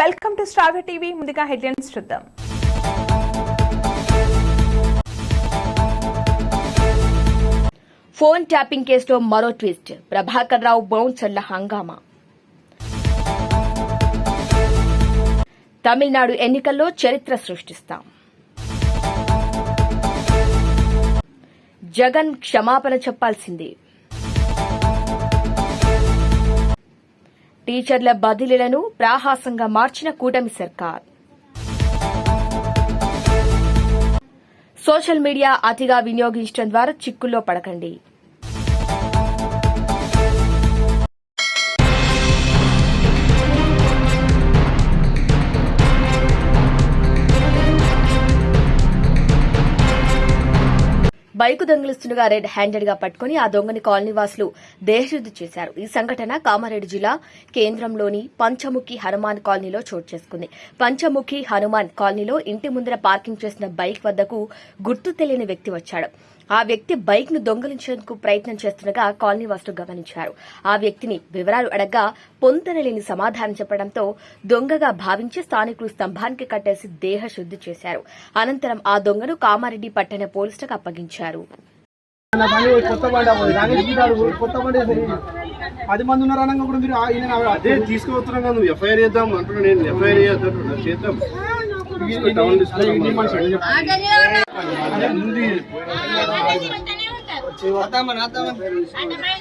Welcome to Star TV. ముందుగా headlines చూద్దాం. Phone tapping కేసులో మరో ట్విస్ట్. ప్రభాకర్ రావు బౌన్సర్ల హంగామా. తమిళనాడు ఎన్నికల్లో చరిత్ర సృష్టిస్తాం. జగన్ క్షమాపణ చెప్పాల్సింది. టీచర్ల బదిలీలను ప్రాహాసంగా మార్చిన కూటమి సర్కార్. సోషల్ మీడియా అతిగా వినియోగించడం ద్వారా చిక్కుల్లో పడకండి. బైకు దొంగిలిస్తుండగా రెడ్ హ్యాండెడ్గా పట్టుకుని ఆ దొంగని కాలనీ వాసులు చేశారు. ఈ సంఘటన కామారెడ్డి జిల్లా కేంద్రంలోని పంచముఖి హనుమాన్ కాలనీలో చోటు చేసుకుంది. పంచముఖి హనుమాన్ కాలనీలో ఇంటి ముందర పార్కింగ్ చేసిన బైక్ వద్దకు గుర్తు తెలియని వ్యక్తి వచ్చాడు. ఆ వ్యక్తి బైక్ను దొంగలించేందుకు ప్రయత్నం చేస్తుండగా కాలనీ వాసులు గమనించారు. ఆ వ్యక్తిని వివరాలు అడగ్గా పొంతనలేని సమాధానం చెప్పడంతో దొంగగా భావించి స్థానికులు స్తంభానికి కట్టేసి దేహ శుద్ది చేశారు. అనంతరం ఆ దొంగను కామారెడ్డి పట్టణ పోలీసులకు అప్పగించారు. పది మంది ఉన్నారు అనగా కూడా మీరు అదే తీసుకువస్తున్నాం కదా నువ్వు ఎఫ్ఐఆర్ చేద్దాం అంటున్నా నేను. ఎఫ్ఐఆర్ చేద్దాం చేద్దాం. ఈ- టౌన్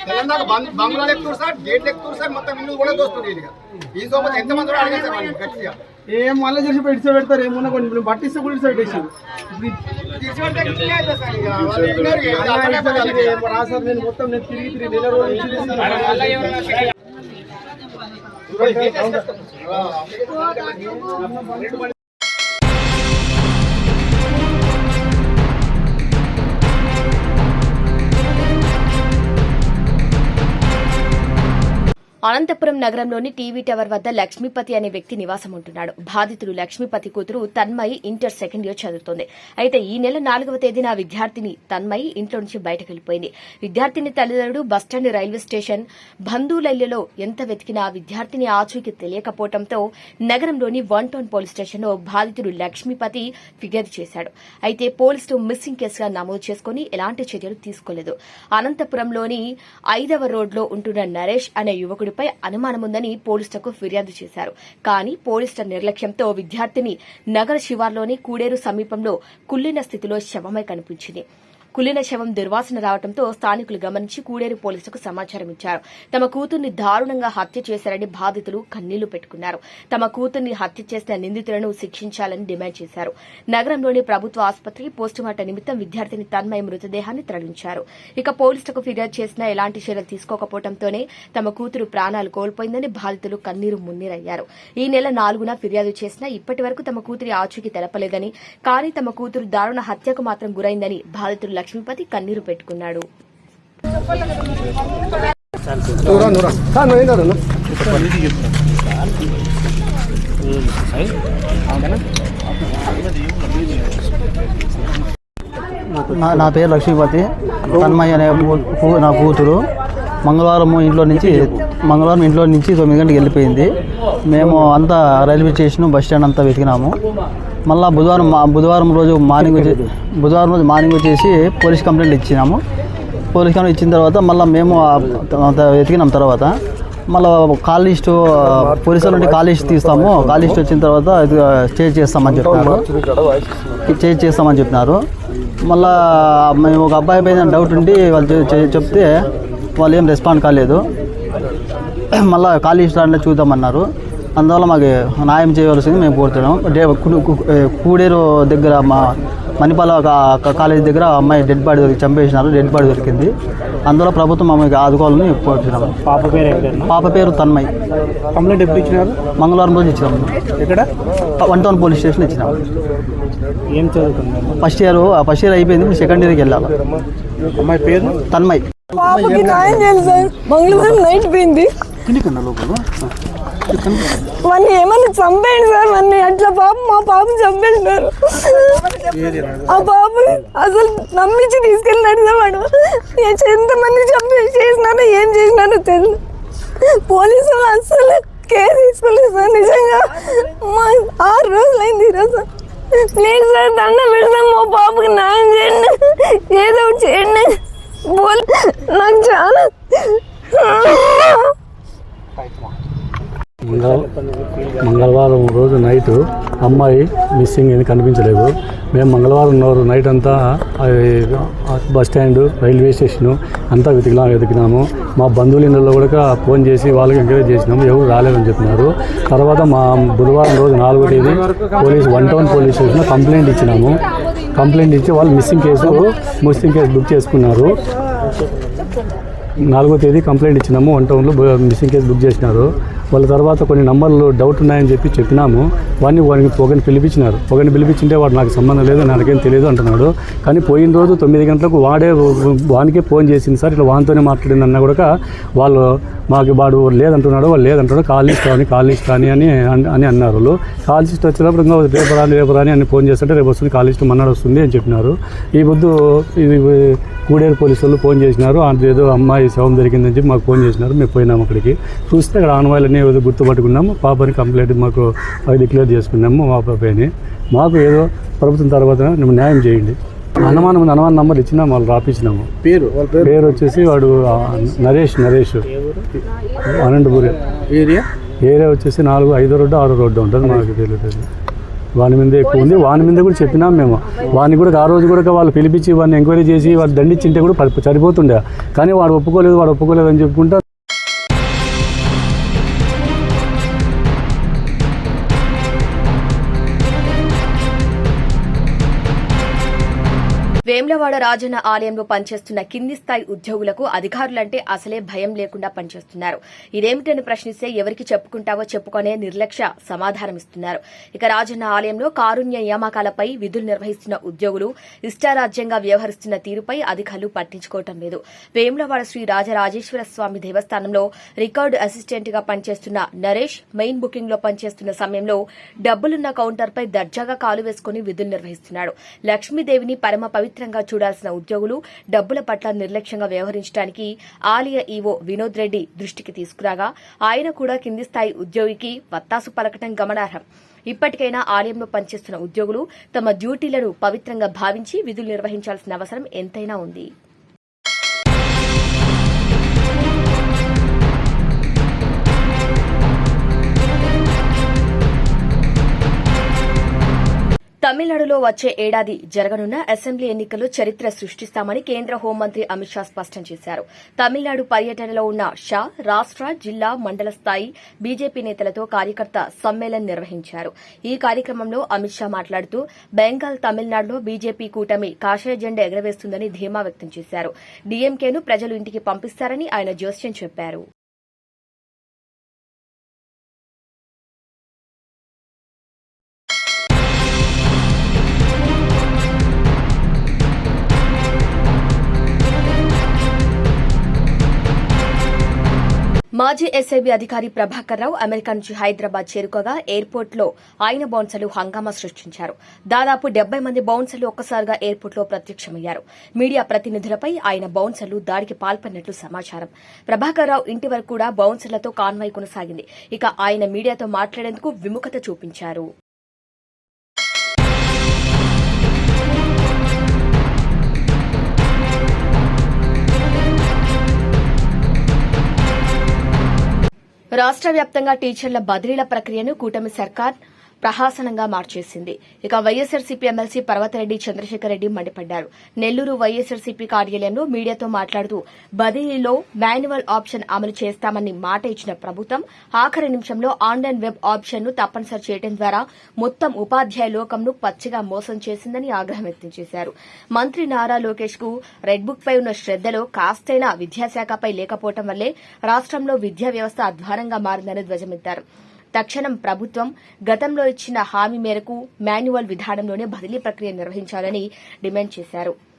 తెలంగాణ బంగ్లాలు సార్ గేట్లు ఎక్కుతారు సార్ మొత్తం ఇల్లు కూడా దోస్తుంది ఈ సోమతి ఎంతమంది అడిగారు సార్ గట్టిగా ఏం మళ్ళీ చేసి ఇడిచి పెడతారు ఏమన్నా కొన్ని పట్టిస్తే కూడా ఇడిచి పెట్టేసి నేను మొత్తం నేను తిరిగి తిరిగి నెల రోజులు అనంతపురం నగరంలోని టీవీ టవర్ వద్ద లక్ష్మీపతి అనే వ్యక్తి నివాసం ఉంటున్నాడు. బాధితుడు లక్ష్మీపతి కూతురు తన్మయి ఇంటర్ సెకండ్ ఇయర్ చదువుతోంది. అయితే ఈ నెల నాలుగవ తేదీన ఆ విద్యార్థిని తన్మయి ఇంట్లో నుంచి బయటకు వెళ్ళిపోయింది విద్యార్థిని తల్లిదండ్రులు బస్టాండ్ రైల్వే స్టేషన్ బంధువులల్లో ఎంత వెతికినా విద్యార్థిని ఆచూకీ తెలియకపోవడంతో నగరంలోని వన్ టౌన్ పోలీస్ స్టేషన్లో బాధితుడు లక్ష్మీపతి ఫిర్యాదు చేశాడు. అయితే పోలీసులు మిస్సింగ్ కేసుగా నమోదు చేసుకుని ఎలాంటి చర్యలు తీసుకోలేదు. అనంతపురంలోని ఐదవ రోడ్లో ఉంటున్న నరేష్ అనే యువకుడు యువకుడిపై అనుమానముందని పోలీసులకు ఫిర్యాదు చేశారు. కానీ పోలీసుల నిర్లక్ష్యంతో విద్యార్థిని నగర శివార్లోని కూడేరు సమీపంలో కుళ్ళిన స్థితిలో శవమై కనిపించింది. కులిన శవం దుర్వాసన రావడంతో స్థానికులు గమనించి కూడేరు పోలీసులకు సమాచారం ఇచ్చారు. తమ కూతుర్ని దారుణంగా హత్య చేశారని బాధితులు కన్నీళ్ళు పెట్టుకున్నారు. తమ కూతుర్ని హత్య చేసిన నిందితులను శిక్షించాలని డిమాండ్ చేశారు. నగరంలోని ప్రభుత్వ ఆసుపత్రికి పోస్టుమార్టం నిమిత్తం విద్యార్థిని తన్మయ మృతదేహాన్ని తరలించారు. ఇక పోలీసులకు ఫిర్యాదు చేసినా ఎలాంటి చర్యలు తీసుకోకపోవడంతోనే తమ కూతురు ప్రాణాలు కోల్పోయిందని బాధితులు కన్నీరు మున్నీరయ్యారు. ఈ నెల నాలుగున ఫిర్యాదు చేసినా ఇప్పటి వరకు తమ కూతురి ఆచూకీ తెలపలేదని కానీ తమ కూతురు దారుణ హత్యకు మాత్రం గురైందని బాధితులు లక్ష్మీపతి కన్నీరు పెట్టుకున్నాడు? నా నా పేరు లక్ష్మీపతి. తన్మయ్య అనే నా కూతురు. మంగళవారం ఇంట్లో నుంచి మంగళవారం ఇంట్లో నుంచి తొమ్మిది గంటలకు వెళ్ళిపోయింది. మేము అంతా రైల్వే స్టేషన్ బస్ స్టాండ్ అంతా వెతికినాము. మళ్ళీ బుధవారం మా- బుధవారం రోజు మార్నింగ్ వచ్చి బుధవారం రోజు మార్నింగ్ వచ్చేసి పోలీస్ కంప్లైంట్ ఇచ్చినాము. పోలీస్ కంప్లైంట్ ఇచ్చిన తర్వాత మళ్ళీ మేము వెతికినాం తర్వాత. మళ్ళీ కాల్ లిస్ట్ పోలీసుల నుండి కాల్ లిస్ట్ తీస్తాము. కాల్ లిస్ట్ వచ్చిన తర్వాత ఇది స్టే చేస్తామని చెప్పినారు. చేజ్ చేస్తామని చెప్పినారు. మళ్ళా మేము ఒక అబ్బాయి పైన డౌట్ ఉండి వాళ్ళు చెప్తే వాళ్ళు ఏం రెస్పాండ్ కాలేదు. మళ్ళా ఖాళీ స్టాండ్లో చూద్దామన్నారు. అందువల్ల మాకు న్యాయం చేయవలసింది మేము కోరుతున్నాం డే కూడేరు దగ్గర మా మణిపాల కాలేజ్ దగ్గర అమ్మాయి డెడ్ బాడీ దొరికి చంపేసినారు. డెడ్ బాడీ దొరికింది. అందువల్ల ప్రభుత్వం మమ్మల్ని ఆదుకోవాలని కోరుతున్నాము. పాప పేరు పాప పేరు తన్మయ్. కంప్లైంట్ ఎప్పుడు ఇచ్చినారు? మంగళవారం రోజు ఇచ్చినాము. ఎక్కడ? వన్ టౌన్ పోలీస్ స్టేషన్ ఇచ్చినాము. ఏం చదువుతుంది ఫస్ట్ ఇయర్ ఫస్ట్ ఇయర్ అయిపోయింది. సెకండ్ ఇయర్కి వెళ్ళాలి. అమ్మాయి పేరు? తన్మయ్. పాపకి న్యాయం చేయాలి సార్. మంగళవారం నైట్ పోయింది. వాడిని ఏమన్నా చంపేయండి సార్. వాడిని అట్లా పాప మా పాపని చంపేసినారు ఆ పాపని అసలు నమ్మించి తీసుకెళ్ళినాడు సార్ వాడు. ఎంతమంది చంపి చేసినారో ఏం చేసినారో తెలియదు పోలీసులు అసలు కేర్ తీసుకోలేదు సార్. నిజంగా మా ఆరు రోజులైంది ఈరోజు ప్లీజ్ సార్ దండం పెడతాం. మా పాపకి న్యాయం చేయండి. ఏదో చేయండి. बोल ना जान। మంగళ మంగళవారం రోజు నైట్ అమ్మాయి మిస్సింగ్ ఏది కనిపించలేదు. మేము మంగళవారం రోజు నైట్ అంతా బస్ స్టాండ్ రైల్వే స్టేషన్ అంతా వెతికినా వెతికినాము. మా బంధువుల ఇళ్ళలో కూడా ఫోన్ చేసి వాళ్ళకి ఎంకరేజ్ చేసినాము. ఎవరు రాలేదని చెప్పినారు. తర్వాత మా బుధవారం రోజు నాలుగో తేదీ పోలీస్ వన్ టౌన్ పోలీస్ స్టేషన్లో కంప్లైంట్ ఇచ్చినాము. కంప్లైంట్ ఇచ్చి వాళ్ళు missing case missing case book చేసుకున్నారు. నాలుగో తేదీ కంప్లైంట్ ఇచ్చినాము. వన్ టౌన్లో మిస్సింగ్ కేసు బుక్ చేసినారు. వాళ్ళ తర్వాత కొన్ని నంబర్లు డౌట్ ఉన్నాయని చెప్పి చెప్పినాము. వాడిని వాడిని పొగని పిలిపించినారు. పొగని పిలిపించింటే వాడు నాకు సంబంధం లేదు నాకేం తెలియదు అంటున్నాడు. కానీ పోయిన రోజు తొమ్మిది గంటలకు వాడే వానికే ఫోన్ చేసింది సార్. ఇట్లా వానితోనే మాట్లాడింది అన్న కూడా వాళ్ళు మాకు వాడు లేదంటున్నాడు వాళ్ళు లేదంటున్నాడు కాల్ లిస్ట్ కానీ కాల్ లిస్ట్ కానీ అని అన్- అని అన్నారు వాళ్ళు. కాల్ లిస్ట్ వచ్చినప్పుడు ఇంకా రేపు రాని రేపు రాని అని ఫోన్ చేస్తుంటే రేపు వస్తుంది కాల్ లిస్ట్ మన్నాడు వస్తుంది అని చెప్పినారు. ఈ పొద్దు ఇది కూడేరు పోలీసు వాళ్ళు ఫోన్ చేసినారు. ఏదో అమ్మాయి శవం జరిగిందని చెప్పి మాకు ఫోన్ చేసినారు. మేము పోయినాము అక్కడికి. చూస్తే అక్కడ ఆనవాయిలన్నీ ఏదో గుర్తుపట్టుకున్నాము పాపని కంప్లైంట్ మాకు అది డిక్లేర్ చేసుకున్నాము మా పాపని. మాకు ఏదో ప్రభుత్వం తర్వాత మేము న్యాయం చేయండి. అనుమానం ఉంది, అనుమానం నంబర్ ఇచ్చినా వాళ్ళు రాపించినాము పేరు వాళ్ళ పేరు? పేరు వచ్చేసి వాడు ఆ, నరేష్ నరేష్. అనంతపురి. ఏరియా? ఏరియా వచ్చేసి నాలుగు ఐదో రోడ్డు ఆరో రోడ్డు ఉంటుంది మాకు తెలియదు. వాని మీద ఎక్కువ ఉంది. వాని మీద కూడా చెప్పినాం మేము. వాడిని కూడా ఆ రోజు కూడా వాళ్ళు పిలిపించి వాడిని ఎంక్వైరీ చేసి వాడు దండించింటే కూడా పడి- సరిపోతుండే కానీ వాడు ఒప్పుకోలేదు వాడు ఒప్పుకోలేదు అని చెప్పుకుంటా వేములవాడ రాజన్న ఆలయంలో పనిచేస్తున్న కింది స్థాయి ఉద్యోగులకు అధికారులంటే అసలే భయం లేకుండా పనిచేస్తున్నారు. ఇదేమిటని ప్రశ్నిస్తే ఎవరికి చెప్పుకుంటావో చెప్పుకునే నిర్లక్ష్య సమాధానమిస్తున్నారు. ఇక రాజన్న ఆలయంలో కారుణ్య నియామకాలపై విధులు నిర్వహిస్తున్న ఉద్యోగులు ఇష్టారాజ్యంగా వ్యవహరిస్తున్న తీరుపై అధికారులు పట్టించుకోవటం లేదు. వేములవాడ శ్రీ రాజరాజేశ్వర స్వామి దేవస్థానంలో రికార్డు అసిస్టెంట్గా పనిచేస్తున్న నరేష్ మెయిన్ బుకింగ్లో పనిచేస్తున్న సమయంలో డబ్బులున్న కౌంటర్పై దర్జాగా కాలు వేసుకుని విధులు నిర్వహిస్తున్నాడు. లక్ష్మీదేవిని పరమ పవిత్రంగా చూడాల్సిన ఉద్యోగులు డబ్బుల పట్ల నిర్లక్ష్యంగా వ్యవహరించడానికి ఆలయ ఈవో వినోద్ రెడ్డి దృష్టికి తీసుకురాగా ఆయన కూడా కింది స్థాయి ఉద్యోగికి వత్తాసు పలకటం గమనార్హం. ఇప్పటికైనా ఆలయంలో పనిచేస్తున్న ఉద్యోగులు తమ డ్యూటీలను పవిత్రంగా భావించి విధులు నిర్వహించాల్సిన అవసరం ఎంతైనా ఉంది. తమిళనాడులో వచ్చే ఏడాది జరగనున్న అసెంబ్లీ ఎన్నికల్లో చరిత్ర సృష్టిస్తామని కేంద్ర హోంమంత్రి అమిత్ షా స్పష్టం చేశారు. తమిళనాడు పర్యటనలో ఉన్న షా రాష్ట జిల్లా మండల స్థాయి బీజేపీ నేతలతో కార్యకర్త సమ్మేళనం నిర్వహించారు. ఈ కార్యక్రమంలో అమిత్ షా మాట్లాడుతూ బెంగాల్ తమిళనాడులో బీజేపీ కూటమి కాషాయ జెండా ఎగరవేస్తుందని ధీమా వ్యక్తం చేశారు. డీఎంకేను ప్రజలు ఇంటికి పంపిస్తారని ఆయన జోస్యం చెప్పారు. మాజీ ఎస్ఐబీ అధికారి ప్రభాకర్ రావు అమెరికా నుంచి హైదరాబాద్ చేరుకోగా ఎయిర్పోర్ట్లో ఆయన బౌన్సర్లు హంగామా సృష్టించారు. దాదాపు డెబ్బై మంది బౌన్సర్లు ఒక్కసారిగా ఎయిర్పోర్ట్లో ప్రత్యక్షమయ్యారు. మీడియా ప్రతినిధులపై ఆయన బౌన్సర్లు దాడికి పాల్పడినట్లు సమాచారం. ప్రభాకర్ రావు ఇంటి వరకు కూడా బౌన్సర్లతో కాన్వాయ్ కొనసాగింది. ఇక ఆయన మీడియాతో మాట్లాడేందుకు విముఖత చూపించారు. రాష్ట్ర వ్యాప్తంగా టీచర్ల బదిలీల ప్రక్రియను కూటమి సర్కార్ ప్రహాసనంగా మార్చేసింది. ఇక వైఎస్ఆర్సీపీ ఎమ్మెల్సీ పర్వతరెడ్డి చంద్రశేఖర్ రెడ్డి మండిపడ్డారు. నెల్లూరు వైఎస్ఆర్సీపీ కార్యాలయంలో మీడియాతో మాట్లాడుతూ బదిలీలో మాన్యువల్ ఆప్షన్ అమలు చేస్తామని మాట ఇచ్చిన ప్రభుత్వం ఆఖరి నిమిషంలో ఆన్లైన్ వెబ్ ఆప్షన్ను తప్పనిసరి చేయడం ద్వారా మొత్తం ఉపాధ్యాయ లోకంను పచ్చిగా మోసం చేసిందని ఆగ్రహం వ్యక్తం చేశారు. మంత్రి నారా లోకేష్కు రెడ్ బుక్ పై ఉన్న శ్రద్దలో కాస్తైనా విద్యాశాఖపై లేకపోవడం వల్లే రాష్ట్రంలో విద్యా వ్యవస్థ అధ్వానంగా మారిందని ధ్వజమెత్తారు. తక్షణం ప్రభుత్వం గతంలో ఇచ్చిన హామీ మేరకు మాన్యువల్ విధానంలోనే బదిలీ ప్రక్రియ నిర్వహించాలని డిమాండ్ చేశారు.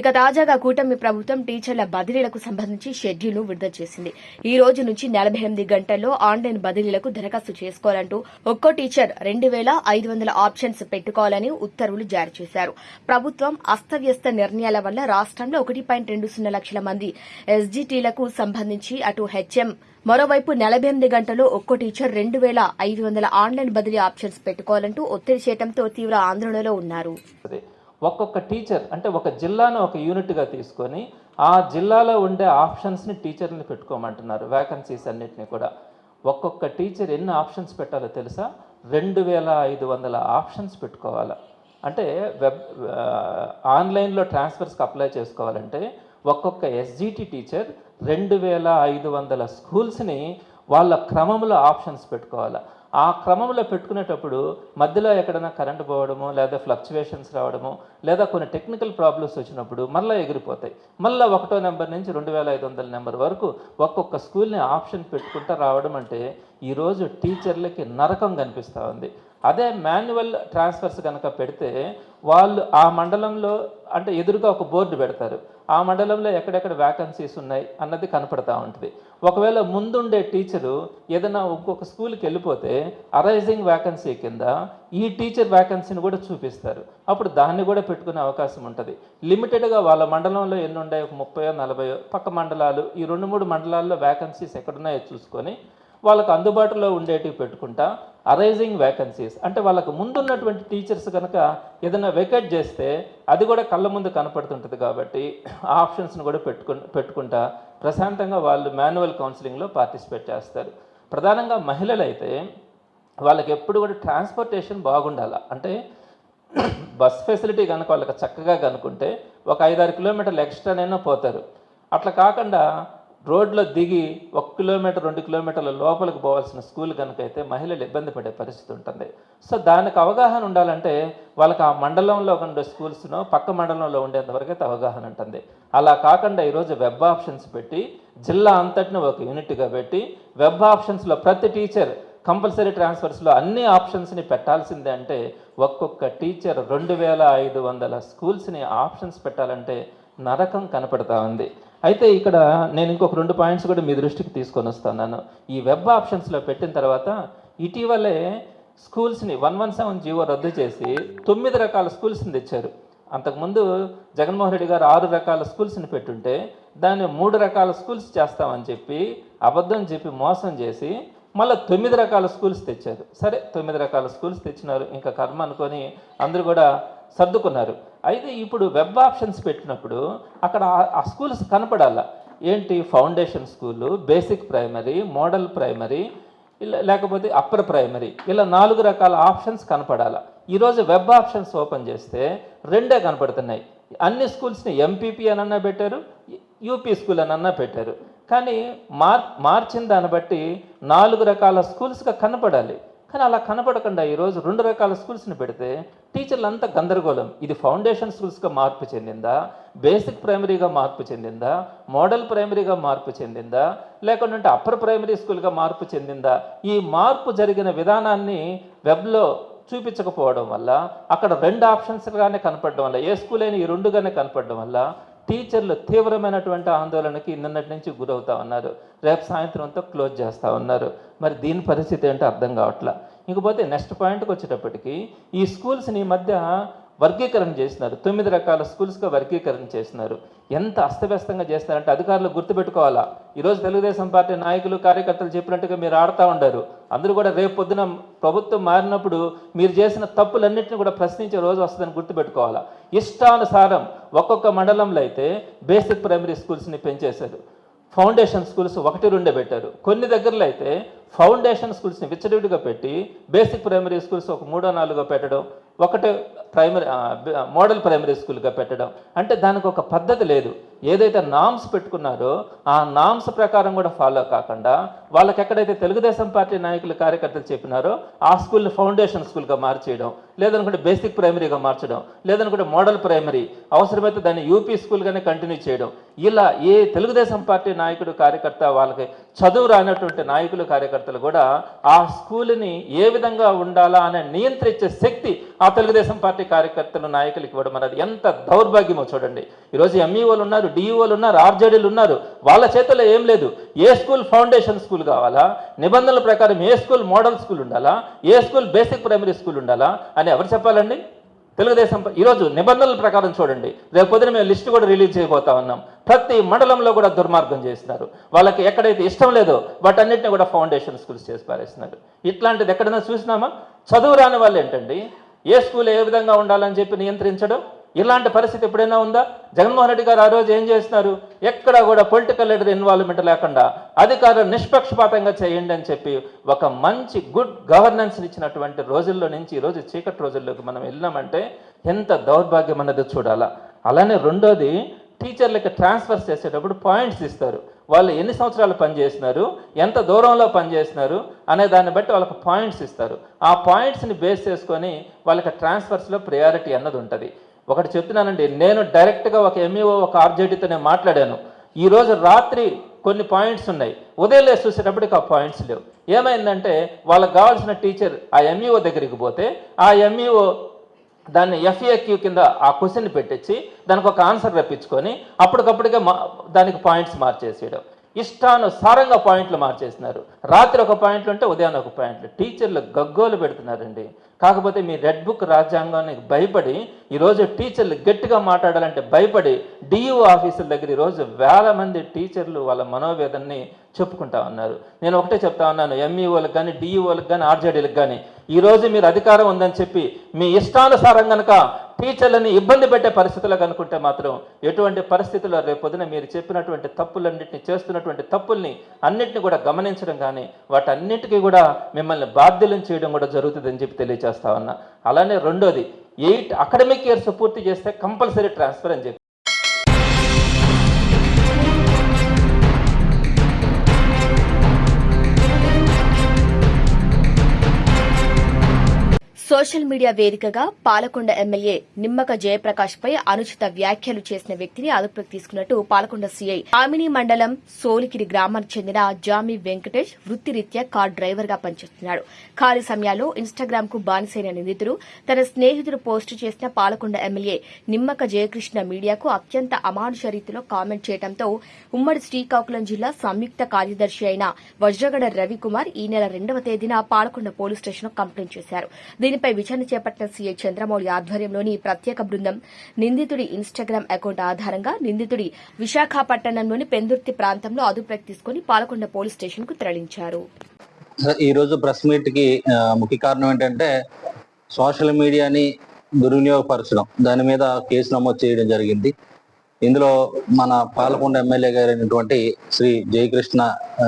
ఇక తాజాగా కూటమి ప్రభుత్వం టీచర్ల బదిలీలకు సంబంధించి షెడ్యూల్ను విడుదల చేసింది. ఈ రోజు నుంచి నలభై ఎనిమిది గంటల్లో ఆన్లైన్ బదిలీలకు దరఖాస్తు చేసుకోవాలంటూ ఒక్కో టీచర్ రెండు వేల ఐదు వందల ఆప్షన్స్ పెట్టుకోవాలని ఉత్తర్వులు జారీ చేశారు. ప్రభుత్వం అస్తవ్యస్త నిర్ణయాల వల్ల రాష్ట్రంలో ఒకటి పాయింట్ రెండు సున్నా లక్షల మంది ఎస్జీటీలకు సంబంధించి అటు హెచ్ఎం మరోవైపు నలభై ఎనిమిది గంటల్లో ఒక్కో టీచర్ రెండు వేల ఐదు వందల ఆన్లైన్ బదిలీ ఆప్షన్స్ పెట్టుకోవాలంటూ ఒత్తిడి చేయడంతో తీవ్ర ఆందోళనలో ఉన్నారు. ఒక్కొక్క టీచర్ అంటే ఒక జిల్లాను ఒక యూనిట్గా తీసుకొని ఆ జిల్లాలో ఉండే ఆప్షన్స్ని టీచర్ని పెట్టుకోమంటున్నారు వ్యాకన్సీస్ అన్నిటిని కూడా. ఒక్కొక్క టీచర్ ఎన్ని ఆప్షన్స్ పెట్టాలో తెలుసా? రెండు వేల ఐదు వందల ఆప్షన్స్ పెట్టుకోవాలి. అంటే వెబ్ ఆన్లైన్లో ట్రాన్స్ఫర్స్కి అప్లై చేసుకోవాలంటే ఒక్కొక్క ఎస్జిటి టీచర్ రెండు వేల ఐదు వందల స్కూల్స్ని వాళ్ళ క్రమంలో ఆప్షన్స్ పెట్టుకోవాలి. ఆ క్రమంలో పెట్టుకునేటప్పుడు మధ్యలో ఎక్కడైనా కరెంట్ పోవడము లేదా ఫ్లక్చువేషన్స్ రావడము లేదా కొన్ని టెక్నికల్ ప్రాబ్లమ్స్ వచ్చినప్పుడు మళ్ళీ ఎగిరిపోతాయి. మళ్ళీ ఒకటో నెంబర్ నుంచి రెండు వేల ఐదు వందల నెంబర్ వరకు ఒక్కొక్క స్కూల్ని ఆప్షన్ పెట్టుకుంటూ రావడం అంటే ఈరోజు టీచర్లకి నరకం కనిపిస్తూ ఉంది. అదే మాన్యువల్ ట్రాన్స్ఫర్స్ కనుక పెడితే వాళ్ళు ఆ మండలంలో అంటే ఎదురుగా ఒక బోర్డు పెడతారు. ఆ మండలంలో ఎక్కడెక్కడ వ్యాకన్సీస్ ఉన్నాయి అన్నది కనపడతా ఉంటుంది. ఒకవేళ ముందుండే టీచరు ఏదైనా ఇంకొక స్కూల్కి వెళ్ళిపోతే అరైజింగ్ వ్యాకన్సీ కింద ఈ టీచర్ వ్యాకన్సీని కూడా చూపిస్తారు. అప్పుడు దాన్ని కూడా పెట్టుకునే అవకాశం ఉంటుంది. లిమిటెడ్గా వాళ్ళ మండలంలో ఎన్ని ఉన్నాయో ఒక ముప్పయో నలభయో పక్క మండలాలు ఈ రెండు మూడు మండలాల్లో వ్యాకన్సీస్ ఎక్కడున్నాయో చూసుకొని వాళ్ళకు అందుబాటులో ఉండేటివి పెట్టుకుంటా అరైజింగ్ వేకెన్సీస్ అంటే వాళ్ళకు ముందున్నటువంటి టీచర్స్ కనుక ఏదైనా వెకేట్ చేస్తే అది కూడా కళ్ళ ముందు కనపడుతుంటుంది కాబట్టి ఆ ఆప్షన్స్ని కూడా పెట్టుకు పెట్టుకుంటా ప్రశాంతంగా వాళ్ళు మాన్యువల్ కౌన్సిలింగ్లో పార్టిసిపేట్ చేస్తారు. ప్రధానంగా మహిళలు అయితే వాళ్ళకి ఎప్పుడు కూడా ట్రాన్స్పోర్టేషన్ బాగుండాలి. అంటే బస్ ఫెసిలిటీ కనుక వాళ్ళకి చక్కగా కనుక్కుంటే ఒక ఐదారు కిలోమీటర్లు ఎక్స్ట్రానైనా పోతారు. అట్లా కాకుండా రోడ్లో దిగి ఒక కిలోమీటర్ రెండు కిలోమీటర్ల లోపలికి పోవాల్సిన స్కూల్ కనుకైతే అయితే మహిళలు ఇబ్బంది పడే పరిస్థితి ఉంటుంది. సో దానికి అవగాహన ఉండాలంటే వాళ్ళకి ఆ మండలంలో ఉండే స్కూల్స్ను పక్క మండలంలో ఉండేంత వరకు అయితే అవగాహన ఉంటుంది. అలా కాకుండా ఈరోజు వెబ్ ఆప్షన్స్ పెట్టి జిల్లా అంతటిని ఒక యూనిట్గా పెట్టి వెబ్ ఆప్షన్స్లో ప్రతి టీచర్ కంపల్సరీ ట్రాన్స్ఫర్స్లో అన్ని ఆప్షన్స్ని పెట్టాల్సిందే అంటే ఒక్కొక్క టీచర్ రెండు వేల ఐదు వందల స్కూల్స్ని ఆప్షన్స్ పెట్టాలంటే నరకం కనపడతా ఉంది. అయితే ఇక్కడ నేను ఇంకొక రెండు పాయింట్స్ కూడా మీ దృష్టికి తీసుకొని వస్తున్నాను ఈ వెబ్ ఆప్షన్స్లో పెట్టిన తర్వాత ఇటీవలే స్కూల్స్ని వన్ వన్ సెవెన్ జీవో రద్దు చేసి తొమ్మిది రకాల స్కూల్స్ని తెచ్చారు. అంతకుముందు జగన్మోహన్ రెడ్డి గారు ఆరు రకాల స్కూల్స్ని పెట్టుంటే దాన్ని మూడు రకాల స్కూల్స్ చేస్తామని చెప్పి అబద్ధం చెప్పి మోసం చేసి మళ్ళీ తొమ్మిది రకాల స్కూల్స్ తెచ్చారు. సరే తొమ్మిది రకాల స్కూల్స్ తెచ్చినారు. ఇంకా కర్మ అనుకొని అందరూ కూడా సర్దుకున్నారు. అయితే ఇప్పుడు వెబ్ ఆప్షన్స్ పెట్టినప్పుడు అక్కడ ఆ- స్కూల్స్ కనపడాల. ఏంటి? Foundation school basic primary model primary ఇలా లేకపోతే అప్పర్ ప్రైమరీ ఇలా నాలుగు రకాల ఆప్షన్స్ కనపడాల. ఈరోజు వెబ్ ఆప్షన్స్ ఓపెన్ చేస్తే రెండే కనపడుతున్నాయి. అన్ని స్కూల్స్ని ఎంపీపీ అనన్నా పెట్టారు యూపీ స్కూల్ అనన్నా పెట్టారు. కానీ మార్ మార్చిన దాన్ని బట్టి నాలుగు రకాల స్కూల్స్గా కనపడాలి. కానీ అలా కనపడకుండా ఈరోజు రెండు రకాల స్కూల్స్ని పెడితే టీచర్లు అంతా గందరగోళం. ఇది ఫౌండేషన్ స్కూల్స్గా మార్పు చెందిందా? బేసిక్ ప్రైమరీగా మార్పు చెందిందా? మోడల్ ప్రైమరీగా మార్పు చెందిందా? లేకుంటే అప్పర్ ప్రైమరీ స్కూల్గా మార్పు చెందిందా? ఈ మార్పు జరిగిన విధానాన్ని వెబ్లో చూపించకపోవడం వల్ల అక్కడ రెండు ఆప్షన్స్గానే కనపడడం వల్ల ఏ స్కూల్ అయినా ఈ రెండుగానే కనపడడం వల్ల టీచర్లు తీవ్రమైనటువంటి ఆందోళనకి నిన్నటి నుంచి గురవుతా ఉన్నారు. రేపు సాయంత్రంతో క్లోజ్ చేస్తూ ఉన్నారు. మరి దీని పరిస్థితి ఏంటో అర్థం కావట్లా. ఇంకపోతే నెక్స్ట్ పాయింట్కి వచ్చేటప్పటికి ఈ స్కూల్స్ని ఈ మధ్య వర్గీకరణ చేసినారు. తొమ్మిది రకాల స్కూల్స్గా వర్గీకరణ చేసినారు. ఎంత అస్తవ్యస్తంగా చేస్తున్నారంటే అధికారులు గుర్తుపెట్టుకోవాలా? ఈరోజు తెలుగుదేశం పార్టీ నాయకులు కార్యకర్తలు చెప్పినట్టుగా మీరు ఆడుతూ ఉండారు. అందరూ కూడా రేపు పొద్దున ప్రభుత్వం మారినప్పుడు మీరు చేసిన తప్పులన్నింటినీ కూడా ప్రశ్నించే రోజు వస్తుందని గుర్తుపెట్టుకోవాలా? ఇష్టానుసారం ఒక్కొక్క మండలంలో అయితే బేసిక్ ప్రైమరీ స్కూల్స్ని పెంచేశారు. ఫౌండేషన్ స్కూల్స్ ఒకటి రెండే పెట్టారు. కొన్ని దగ్గరలో అయితే ఫౌండేషన్ స్కూల్స్ని విచ్చడివిడిగా పెట్టి బేసిక్ ప్రైమరీ స్కూల్స్ ఒక మూడో నాలుగో పెట్టడం ఒకటే ప్రైమరీ మోడల్ ప్రైమరీ స్కూల్గా పెట్టడం. అంటే దానికి ఒక పద్ధతి లేదు. ఏదైతే నామ్స్ పెట్టుకున్నారో ఆ నామ్స్ ప్రకారం కూడా ఫాలో కాకుండా వాళ్ళకి ఎక్కడైతే తెలుగుదేశం పార్టీ నాయకులు కార్యకర్తలు చెప్పినారో ఆ స్కూల్ని ఫౌండేషన్ స్కూల్గా మార్చేయడం. లేదనుకుంటే బేసిక్ ప్రైమరీగా మార్చడం. లేదనుకుంటే మోడల్ ప్రైమరీ అవసరమైతే దాన్ని యూపీ స్కూల్గానే కంటిన్యూ చేయడం. ఇలా ఏ తెలుగుదేశం పార్టీ నాయకుడు కార్యకర్త వాళ్ళకి చదువు రానటువంటి నాయకులు కార్యకర్తలు కూడా ఆ స్కూల్ని ఏ విధంగా ఉండాలా అనే నియంత్రించే శక్తి ఆ తెలుగుదేశం పార్టీ పార్టీ కార్యకర్తలు నాయకులు ఇవ్వడం అనేది ఎంత దౌర్భాగ్యమో చూడండి. ఈరోజు ఎంఈఓలు ఉన్నారు డిఈఓలు ఉన్నారు ఆర్జేడీలు ఉన్నారు. వాళ్ళ చేతిలో ఏం లేదు. ఏ స్కూల్ ఫౌండేషన్ స్కూల్ కావాలా? నిబంధనల ప్రకారం ఏ స్కూల్ మోడల్ స్కూల్ ఉండాలా? ఏ స్కూల్ బేసిక్ ప్రైమరీ స్కూల్ ఉండాలా? అని ఎవరు చెప్పాలండి? తెలుగుదేశం ఈరోజు నిబంధనల ప్రకారం చూడండి. రేపు పొద్దున మేము లిస్టు కూడా రిలీజ్ చేయబోతా ఉన్నాం. ప్రతి మండలంలో కూడా దుర్మార్గం చేస్తున్నారు. వాళ్ళకి ఎక్కడైతే ఇష్టం లేదో వాటన్నిటిని కూడా ఫౌండేషన్ స్కూల్స్ చేసి పారేస్తున్నారు. ఇట్లాంటిది ఎక్కడైనా చూసినామా? చదువు రాని వాళ్ళు ఏంటండి? ఏ స్కూల్ ఏ విధంగా ఉండాలని చెప్పి నియంత్రించడం? ఇలాంటి పరిస్థితి ఎప్పుడైనా ఉందా? జగన్మోహన్ రెడ్డి గారు ఆ రోజు ఏం చేస్తున్నారు? ఎక్కడ కూడా పొలిటికల్ లీడర్ ఇన్వాల్వ్మెంట్ లేకుండా అధికారులు నిష్పక్షపాతంగా చేయండి అని చెప్పి ఒక మంచి గుడ్ గవర్నెన్స్ ఇచ్చినటువంటి రోజుల్లో నుంచి ఈ రోజు చీకటి రోజుల్లోకి మనం వెళ్ళినామంటే ఎంత దౌర్భాగ్యం అన్నది చూడాలా. అలానే రెండోది టీచర్లకి ట్రాన్స్ఫర్ చేసేటప్పుడు పాయింట్స్ ఇస్తారు. వాళ్ళు ఎన్ని సంవత్సరాలు పనిచేసినారు ఎంత దూరంలో పనిచేసినారు అనే దాన్ని బట్టి వాళ్ళకి పాయింట్స్ ఇస్తారు. ఆ పాయింట్స్ని బేస్ చేసుకొని వాళ్ళకి ట్రాన్స్ఫర్స్లో ప్రయారిటీ అన్నది ఉంటుంది. ఒకటి చెప్తున్నానండి నేను డైరెక్ట్గా ఒక ఎంఈఓ ఒక ఆర్జేడీతో నేను మాట్లాడాను. ఈరోజు రాత్రి కొన్ని పాయింట్స్ ఉన్నాయి. ఉదయం లేసి చూసేటప్పటికి ఆ పాయింట్స్ లేవు. ఏమైందంటే వాళ్ళకి కావాల్సిన టీచర్ ఆ ఎంఈఓ దగ్గరికి పోతే ఆ ఎంఈఓ దాన్ని ఎఫ్ఏక్యూ కింద ఆ క్వశ్చన్ పెట్టించి దానికి ఒక ఆన్సర్ రప్పించుకొని అప్పటికప్పటికే మా దానికి పాయింట్స్ మార్చేసేయడం. ఇష్టానుసారంగా పాయింట్లు మార్చేసినారు. రాత్రి ఒక పాయింట్లు ఉంటే ఉదయాన్నే ఒక పాయింట్లు టీచర్లు గగ్గోలు పెడుతున్నారండి. కాకపోతే మీ రెడ్ బుక్ రాజ్యాంగానికి భయపడి ఈరోజు టీచర్లు గట్టిగా మాట్లాడాలంటే భయపడి డిఈఓ ఆఫీసుల దగ్గర ఈరోజు వేల మంది టీచర్లు వాళ్ళ మనోవేదనని చెప్పుకుంటా ఉన్నారు. నేను ఒకటే చెప్తా ఉన్నాను ఎంఈఓలకు కానీ డిఈఓలకు కానీ ఆర్జేడీలకు కానీ ఈరోజు మీరు అధికారం ఉందని చెప్పి మీ ఇష్టానుసారం కనుక టీచర్లని ఇబ్బంది పెట్టే పరిస్థితులకు అనుకుంటే మాత్రం ఎటువంటి పరిస్థితుల్లో రేపొద్దున మీరు చెప్పినటువంటి తప్పులన్నింటినీ చేస్తున్నటువంటి తప్పుల్ని అన్నింటిని కూడా గమనించడం కానీ వాటన్నిటికీ కూడా మిమ్మల్ని బాధ్యులను చేయడం కూడా జరుగుతుందని చెప్పి తెలియజేస్తా ఉన్నా. అలానే రెండోది ఎయిట్ అకాడమిక్ ఇయర్స్ పూర్తి చేస్తే కంపల్సరీ ట్రాన్స్ఫర్ అని చెప్పి సోషల్ మీడియా వేదికగా పాలకొండ ఎమ్మెల్యే నిమ్మక జయప్రకాష్ పై అనుచిత వ్యాఖ్యలు చేసిన వ్యక్తిని అదుపులోకి తీసుకున్నట్టు పాలకొండ సీఐ ఆమిని మండలం సోలికిరి గ్రామానికి చెందిన జామి వెంకటేష్ వృత్తిరీత్యా కార్ డ్రైవర్గా పనిచేస్తున్నాడు. ఖాళీ సమయాల్లో ఇన్స్టాగ్రామ్కు బానిసైన నిందితుడు తన స్నేహితుడు పోస్టు చేసిన పాలకొండ ఎమ్మెల్యే నిమ్మక జయకృష్ణ మీడియాకు అత్యంత అమానుష రీతిలో కామెంట్ చేయడంతో ఉమ్మడి శ్రీకాకుళం జిల్లా సంయుక్త కార్యదర్శి అయిన వజ్రగడ రవికుమార్ ఈ నెల రెండవ తేదీన పాలకొండ పోలీస్ స్టేషన్ కంప్లైంట్ చేశారు. దీని దీనిపై విచారణ చేపట్టిన సీఐ చంద్రమౌళి ఆధ్వర్యంలోని ప్రత్యేక బృందం నిందితుడి ఇన్స్టాగ్రామ్ అకౌంట్ ఆధారంగా నిందితుడి విశాఖపట్నంలోని పెందుర్తి ప్రాంతంలో అదుపులోకి తీసుకుని పాలకొండ పోలీస్ స్టేషన్కు తరలించారు ఈ రోజు ప్రెస్ మీట్కి ముఖ్య కారణం ఏంటంటే సోషల్ మీడియాని దుర్వినియోగపరచడం దాని మీద కేసు నమోదు చేయడం జరిగింది. ఇందులో మన పాలకొండ ఎమ్మెల్యే గారైనటువంటి శ్రీ జయకృష్ణ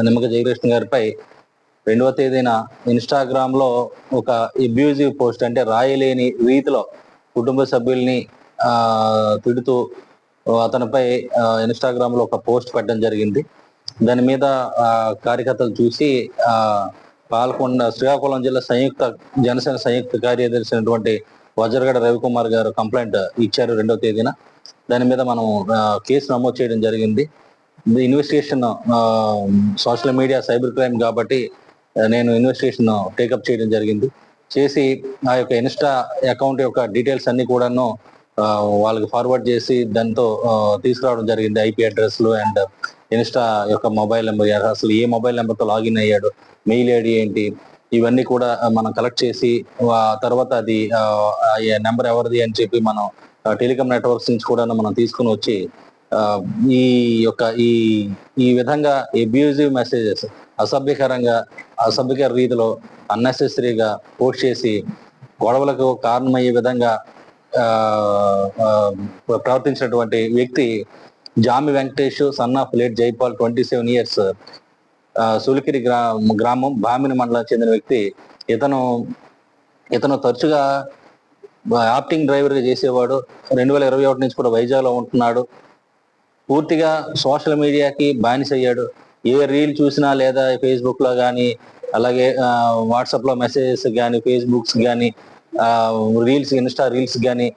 నిమ్మక జయకృష్ణ గారిపై రెండవ తేదీన ఇన్స్టాగ్రామ్లో ఒక అబ్యూజివ్ పోస్ట్ అంటే రాయలేని రీతిలో కుటుంబ సభ్యుల్ని తిడుతూ అతనిపై ఆ, ఇన్స్టాగ్రామ్లో ఒక పోస్ట్ పెట్టడం జరిగింది. దాని మీద కార్యకర్తలు చూసి పాల్కొండ శ్రీకాకుళం జిల్లా సంయుక్త జనసేన సంయుక్త కార్యదర్శి అయినటువంటి వజ్రగడ రవికుమార్ గారు కంప్లైంట్ ఇచ్చారు రెండవ తేదీన. దాని మీద మనం కేసు నమోదు చేయడం జరిగింది. Investigation social media cyber crime కాబట్టి నేను ఇన్వెస్టిగేషన్ టేకప్ చేయడం జరిగింది. చేసి ఆ యొక్క ఇన్స్టా అకౌంట్ యొక్క డీటెయిల్స్ అన్ని కూడాను వాళ్ళకి ఫార్వర్డ్ చేసి దాంతో తీసుకురావడం జరిగింది ఐపీ అడ్రస్లు అండ్ ఇన్స్టా యొక్క మొబైల్ నెంబర్ అసలు ఏ మొబైల్ నెంబర్తో లాగిన్ అయ్యాడు మెయిల్ ఐడి ఏంటి ఇవన్నీ కూడా మనం కలెక్ట్ చేసి తర్వాత అది నెంబర్ ఎవరిది అని చెప్పి మనం టెలికామ్ నెట్వర్క్స్ నుంచి కూడా మనం తీసుకుని వచ్చి ఈ యొక్క ఈ ఈ విధంగా అబ్యూజివ్ మెసేజెస్ అసభ్యకరంగా అసభ్యకర రీతిలో అన్నెసెసరీగా పోస్ట్ చేసి గొడవలకు కారణమయ్యే విధంగా ప్రవర్తించినటువంటి వ్యక్తి Jami Venkatesh son of late Jaipal twenty seven years Sulikiri గ్రా గ్రామం భామిని మండలం చెందిన వ్యక్తి. ఇతను ఇతను తరచుగా యాప్టింగ్ డ్రైవర్గా చేసేవాడు. రెండు వేల ఇరవై ఒకటి నుంచి కూడా వైజాగ్లో ఉంటున్నాడు. పూర్తిగా సోషల్ మీడియాకి బానిస అయ్యాడు ఏ రీల్ చూసినా లేదా ఫేస్బుక్లో కానీ అలాగే వాట్సాప్లో మెసేజెస్ కానీ ఫేస్బుక్స్ కానీ రీల్స్ ఇన్స్టా రీల్స్ కానీ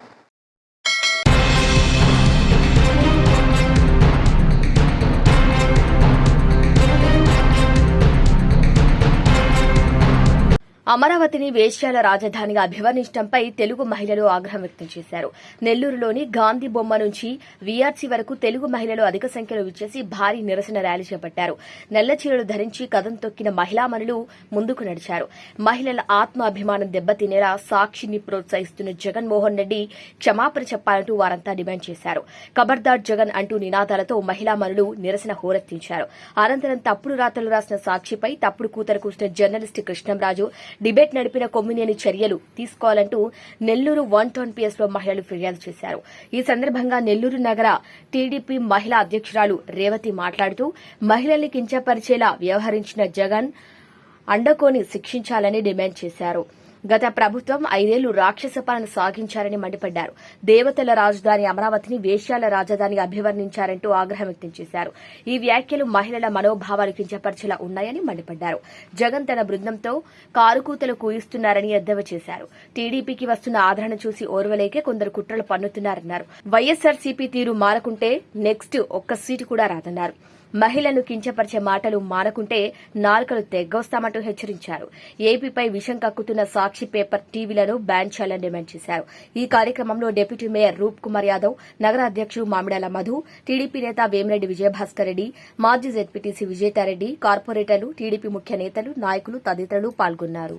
అమరావతిని వేశ్యాల రాజధానిగా అభివర్ణించడంపై తెలుగు మహిళలు ఆగ్రహం వ్యక్తం చేశారు. నెల్లూరులోని గాంధీ బొమ్మ నుంచి వీఆర్సీ వరకు తెలుగు మహిళలు అధిక సంఖ్యలో విచ్చేసి భారీ నిరసన ర్యాలీ చేపట్టారు. నల్ల చీరలు ధరించి కదం తొక్కిన మహిళామణులు ముందుకు నడిచారు. మహిళల ఆత్మాభిమానం దెబ్బతినేలా సాక్షిని ప్రోత్సహిస్తున్న జగన్మోహన్ రెడ్డి క్షమాపణ చెప్పాలంటూ వారంతా డిమాండ్ చేశారు. ఖబర్దార్ జగన్ అంటూ నినాదాలతో మహిళామణులు నిరసన హోరెత్తించారు. అనంతరం తప్పుడు రాతలు రాసిన సాక్షిపై తప్పుడు కూతలు కూసిన జర్నలిస్ట్ కృష్ణంరాజు డిబేట్ నడిపిన కొమ్మినేని చర్యలు తీసుకోవాలంటూ నెల్లూరు వన్ టౌన్ పిఎస్లో మహిళలు ఫిర్యాదు చేశారు. ఈ సందర్భంగా నెల్లూరు నగర టీడీపీ మహిళా అధ్యక్షురాలు రేవతి మాట్లాడుతూ మహిళల్ని కించపరిచేలా వ్యవహరించిన జగన్ అండకోని శిక్షించాలని డిమాండ్ చేశారు. గత ప్రభుత్వం ఐదేళ్ళు రాక్షస పాలన సాగించారని మండిపడ్డారు. దేవతల రాజధాని అమరావతిని వేశ్యాల రాజధానిగా అభివర్ణించారంటూ ఆగ్రహం వ్యక్తం చేశారు. ఈ వ్యాఖ్యలు మహిళల మనోభావాలు కించపరిచేలా ఉన్నాయని మండిపడ్డారు. జగన్ తన బృందంతో కారుకూతలు కూయిస్తున్నారని ఎద్దేవా చేశారు. టీడీపీకి వస్తున్న ఆదరణ చూసి ఓర్వలేకే కొందరు కుట్రలు పన్నుతున్నారన్నారు. వైఎస్సార్సీపీ తీరు మారకుంటే నెక్స్ట్ ఒక్క సీటు కూడా రాదన్నారు. మహిళను కించపరిచే మాటలు మానకుంటే నాలుకలు తెగ్గొస్తామంటూ హెచ్చరించారు. ఏపీపై విషం కక్కుతున్న సాక్షి పేపర్ టీవీలను బ్యాన్ చేయాలని డిమాండ్ చేశారు. ఈ కార్యక్రమంలో డిప్యూటీ మేయర్ రూప్ కుమార్ యాదవ్ నగర అధ్యక్షుడు మామిడాల మధు టీడీపీ నేత వేమిరెడ్డి విజయభాస్కర్ రెడ్డి మాజీ జెడ్పీటీసీ విజేతారెడ్డి కార్పొరేటర్లు టీడీపీ ముఖ్య నేతలు నాయకులు తదితరులు పాల్గొన్నారు.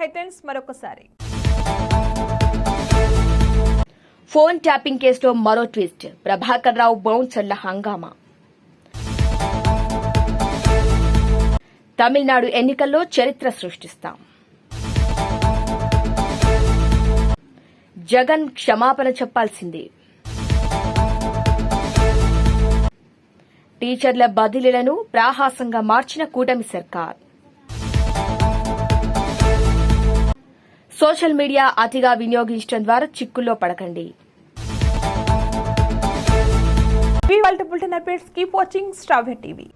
హెడ్లైన్స్ మరొకసారి. ఫోన్ ట్యాపింగ్ కేసులో మరో ట్విస్ట్. ప్రభాకర్ రావు బౌన్సర్ల హంగామా. తమిళనాడు ఎన్నికల్లో చరిత్ర సృష్టిస్తాం. జగన్ క్షమాపణ చెప్పాల్సిందే. టీచర్ల బదిలీలను ప్రాహాసంగా మార్చిన కూటమి సర్కార్. సోషల్ మీడియా అతిగా వినియోగించడం ద్వారా చిక్కుల్లో పడకండి. ఇవి వాళ్ళ bulletin updates keep watching Star TV.